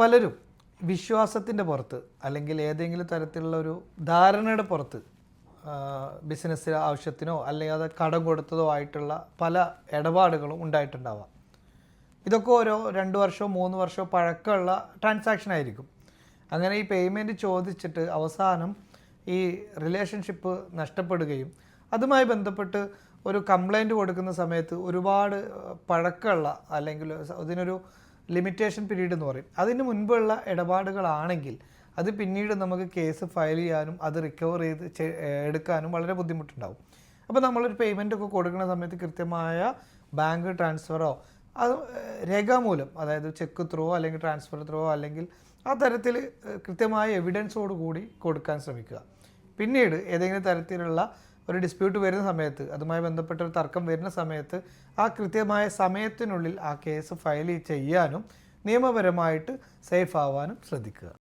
പലരും വിശ്വാസത്തിന്റെ പുറത്ത് അല്ലെങ്കിൽ ഏതെങ്കിലും തരത്തിലുള്ള ഒരു ധാരണയുടെ പുറത്ത് ബിസിനസ് ആവശ്യത്തിനോ അല്ലെങ്കിൽ അത് കടം കൊടുത്തതോ ആയിട്ടുള്ള പല ഇടപാടുകളും ഉണ്ടായിട്ടുണ്ടാവാം. ഇതൊക്കെ ഓരോ രണ്ട് വർഷമോ മൂന്ന് വർഷമോ പഴക്കമുള്ള ട്രാൻസാക്ഷൻ ആയിരിക്കും. അങ്ങനെ ഈ പേയ്മെന്റ് ചോദിച്ചിട്ട് അവസാനം ഈ റിലേഷൻഷിപ്പ് നഷ്ടപ്പെടുകയും അതുമായി ബന്ധപ്പെട്ട് ഒരു കംപ്ലൈന്റ് കൊടുക്കുന്ന സമയത്ത് ഒരുപാട് പഴക്കമുള്ള അല്ലെങ്കിൽ അതിനൊരു ലിമിറ്റേഷൻ പീരീഡ് എന്ന് പറയും. അതിന് മുൻപുള്ള ഇടപാടുകളാണെങ്കിൽ അത് പിന്നീട് നമുക്ക് കേസ് ഫയൽ ചെയ്യാനും അത് റിക്കവർ ചെയ്ത് എടുക്കാനും വളരെ ബുദ്ധിമുട്ടുണ്ടാവും. അപ്പോൾ നമ്മളൊരു പേയ്മെന്റ് ഒക്കെ കൊടുക്കുന്ന സമയത്ത് കൃത്യമായ ബാങ്ക് ട്രാൻസ്ഫറോ അത് രേഖാമൂലം അതായത് ചെക്ക് ത്രോ അല്ലെങ്കിൽ ട്രാൻസ്ഫർ ത്രോ അല്ലെങ്കിൽ ആ തരത്തിൽ കൃത്യമായ എവിഡൻസോട് കൂടി കൊടുക്കാൻ ശ്രമിക്കുക. പിന്നീട് ഏതെങ്കിലും തരത്തിലുള്ള ഒരു ഡിസ്പ്യൂട്ട് വരുന്ന സമയത്ത് അതുമായി ബന്ധപ്പെട്ട ഒരു തർക്കം വരുന്ന സമയത്ത് ആ കൃത്യമായ സമയത്തിനുള്ളിൽ ആ കേസ് ഫയൽ ചെയ്യാനും നിയമപരമായിട്ട് സേഫ് ആവാനും ശ്രദ്ധിക്കുക.